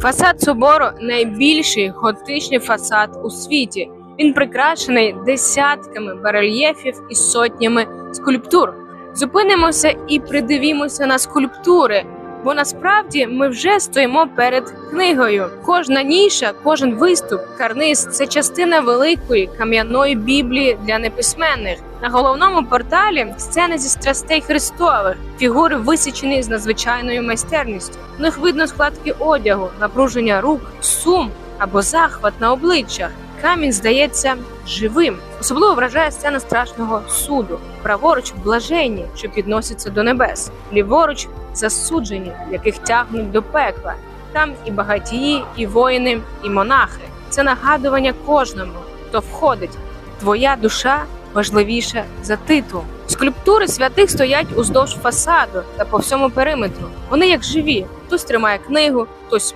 Фасад собору найбільший готичний фасад у світі. Він прикрашений десятками барельєфів і сотнями скульптур. Зупинимося і придивімося на скульптури, бо насправді ми вже стоїмо перед книгою. Кожна ніша, кожен виступ, карниз це частина великої кам'яної біблії для неписьменних. На головному порталі сцени зі страстей Христових, фігури висічені з надзвичайною майстерністю. В них видно складки одягу, напруження рук, сум або захват на обличчях. Камінь здається живим. Особливо вражає сцена страшного суду. Праворуч блаженні, що підносяться до небес, ліворуч засуджені, яких тягнуть до пекла. Там і багатії, і воїни, і монахи. Це нагадування кожному, хто входить. Твоя душа важливіша за титул. Скульптури святих стоять уздовж фасаду та по всьому периметру. Вони як живі. Хтось тримає книгу, хтось